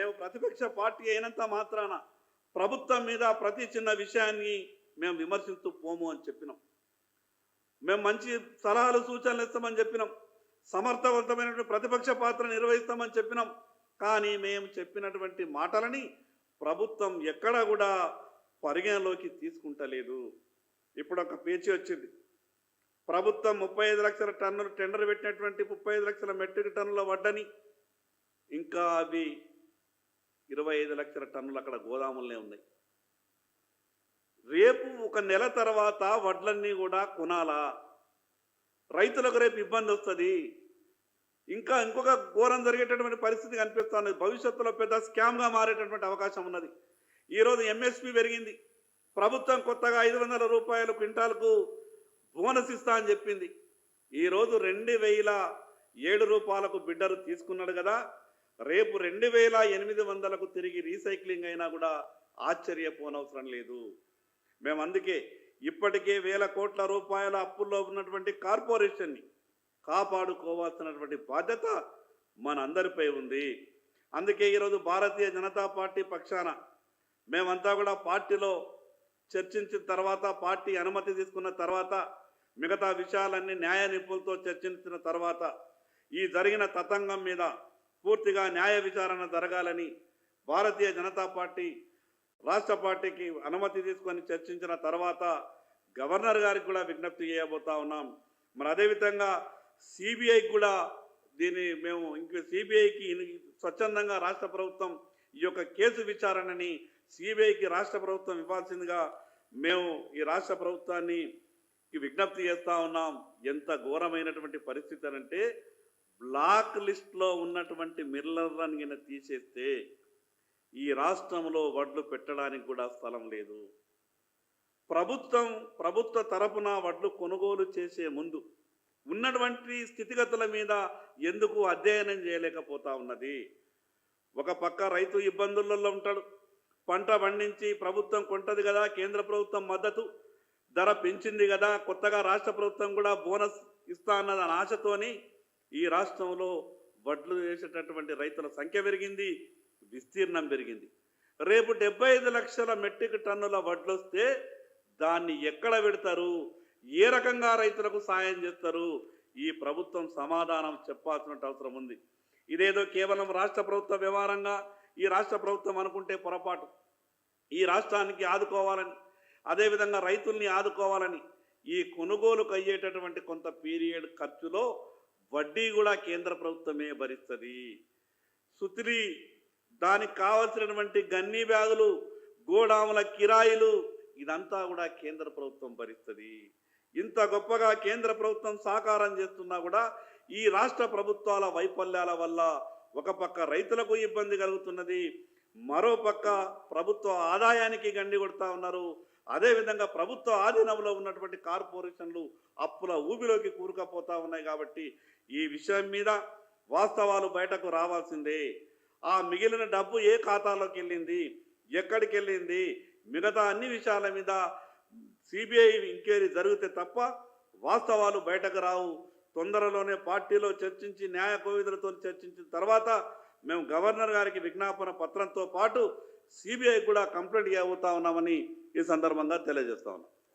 మేము ప్రతిపక్ష పార్టీ అయినంత మాత్రాన ప్రభుత్వం మీద ప్రతి చిన్న విషయాన్ని మేము విమర్శిస్తూ పోము అని చెప్పినాం. మేము మంచి సలహాలు సూచనలు ఇస్తామని చెప్పినాం. సమర్థవంతమైనటువంటి ప్రతిపక్ష పాత్ర నిర్వహిస్తామని చెప్పినాం. కానీ మేము చెప్పినటువంటి మాటలని ప్రభుత్వం ఎక్కడా కూడా పరిగణలోకి తీసుకుంటలేదు. ఇప్పుడు ఒక పేచీ వచ్చింది. ప్రభుత్వం ముప్పై ఐదు లక్షల టన్నులు టెండర్ పెట్టినటువంటి ముప్పై ఐదు లక్షల మెట్రిక్ టన్నుల వడ్డని ఇంకా అవి ఇరవై ఐదు లక్షల టన్నులు అక్కడ గోదాములనే ఉన్నాయి. రేపు ఒక నెల తర్వాత వడ్లన్నీ కూడా కొనాలా? రైతులకు రేపు ఇబ్బంది వస్తుంది. ఇంకా ఇంకొక ఘోరం జరిగేటటువంటి పరిస్థితి కనిపిస్తుంది. భవిష్యత్తులో పెద్ద స్కామ్గా మారేటటువంటి అవకాశం ఉన్నది. ఈరోజు ఎంఎస్పి పెరిగింది. ప్రభుత్వం కొత్తగా ఐదు వందల రూపాయలు క్వింటాల్కు బోనస్ ఇస్తా అని చెప్పింది. ఈరోజు రెండు వేల ఏడు రూపాయలకు బిడ్డరు తీసుకున్నాడు కదా. రేపు రెండు వేల ఎనిమిది వందలకు తిరిగి రీసైక్లింగ్ అయినా కూడా ఆశ్చర్యపోనవసరం లేదు. మేము అందుకే ఇప్పటికే వేల కోట్ల రూపాయల అప్పుల్లో ఉన్నటువంటి కార్పొరేషన్ని కాపాడుకోవాల్సినటువంటి బాధ్యత మనందరిపై ఉంది. అందుకే ఈరోజు భారతీయ జనతా పార్టీ పక్షాన మేమంతా కూడా పార్టీలో చర్చించిన తర్వాత పార్టీ అనుమతి తీసుకున్న తర్వాత మిగతా విషయాలన్నీ న్యాయ నిపుణులతో చర్చించిన తర్వాత ఈ జరిగిన తతంగం మీద పూర్తిగా న్యాయ విచారణ జరగాలని భారతీయ జనతా పార్టీ రాష్ట్ర పార్టీకి అనుమతి తీసుకొని చర్చించిన తర్వాత గవర్నర్ గారికి కూడా విజ్ఞప్తి చేయబోతా ఉన్నాం. మరి అదేవిధంగా సిబిఐకి కూడా దీన్ని మేము ఇంక సిబిఐకి స్వచ్ఛందంగా రాష్ట్ర ప్రభుత్వం ఈ యొక్క కేసు విచారణని సిబిఐకి రాష్ట్ర ప్రభుత్వం ఇవ్వాల్సిందిగా మేము ఈ రాష్ట్ర ప్రభుత్వాన్ని విజ్ఞప్తి చేస్తా ఉన్నాం. ఎంత ఘోరమైనటువంటి పరిస్థితి అంటే బ్లాక్ లిస్ట్లో ఉన్నటువంటి మిల్లర్లను గిన తీసేస్తే ఈ రాష్ట్రంలో వడ్లు పెట్టడానికి కూడా స్థలం లేదు. ప్రభుత్వం ప్రభుత్వ తరపున వడ్లు కొనుగోలు చేసే ముందు ఉన్నటువంటి స్థితిగతుల మీద ఎందుకు అధ్యయనం చేయలేకపోతా ఉన్నది? ఒక పక్క రైతు ఇబ్బందులలో ఉంటాడు. పంట పండించి ప్రభుత్వం కొంటది కదా కేంద్ర ప్రభుత్వం మద్దతు. ధర పెంచింది కదా కొత్తగా రాష్ట్ర ప్రభుత్వం కూడా బోనస్ ఇస్తా అన్నది ఆశతోని ఈ రాష్ట్రంలో వడ్లు వేసేటటువంటి రైతుల సంఖ్య పెరిగింది విస్తీర్ణం పెరిగింది. రేపు డెబ్బై ఐదు లక్షల మెట్రిక్ టన్నుల వడ్లు వస్తే దాన్ని ఎక్కడ పెడతారు? ఏ రకంగా రైతులకు సాయం చేస్తారు? ఈ ప్రభుత్వం సమాధానం చెప్పాల్సిన అవసరం ఉంది. ఇదేదో కేవలం రాష్ట్ర ప్రభుత్వ వ్యవహారంగా ఈ రాష్ట్ర ప్రభుత్వం అనుకుంటే పొరపాటు. ఈ రాష్ట్రానికి ఆదుకోవాలని అదేవిధంగా రైతుల్ని ఆదుకోవాలని ఈ కొనుగోలుకు అయ్యేటటువంటి కొంత పీరియడ్ ఖర్చులో వడ్డీ కూడా కేంద్ర ప్రభుత్వమే భరిస్తుంది. సుతిలి దానికి కావలసినటువంటి గన్నీ బ్యాగులు గోడాముల కిరాయిలు ఇదంతా కూడా కేంద్ర ప్రభుత్వం భరిస్తుంది. ఇంత గొప్పగా కేంద్ర ప్రభుత్వం సాకారం చేస్తున్నా కూడా ఈ రాష్ట్ర ప్రభుత్వాల వైఫల్యాల వల్ల ఒక పక్క రైతులకు ఇబ్బంది కలుగుతున్నది మరో పక్క ప్రభుత్వ ఆదాయానికి గండి కొడతా ఉన్నారు. అదేవిధంగా ప్రభుత్వ ఆధీనంలో ఉన్నటువంటి కార్పొరేషన్లు అప్పుల ఊబిలోకి కూరుకపోతా ఉన్నాయి కాబట్టి ఈ విషయం మీద వాస్తవాలు బయటకు రావాల్సిందే. ఆ మిగిలిన డబ్బు ఏ ఖాతాలోకి వెళ్ళింది? ఎక్కడికి వెళ్ళింది? మిగతా అన్ని విషయాల మీద సిబిఐ ఎంక్వైరీ జరిగితే తప్ప వాస్తవాలు బయటకు రావు. తొందరలోనే పార్టీలో చర్చించి న్యాయ కోవిదులతో చర్చించిన తర్వాత మేము గవర్నర్ గారికి విజ్ఞాపన పత్రంతో పాటు సిబిఐ కూడా కంప్లైంట్ అవుతా ఉన్నామని ఈ సందర్భంగా తెలియజేస్తా ఉన్నాం.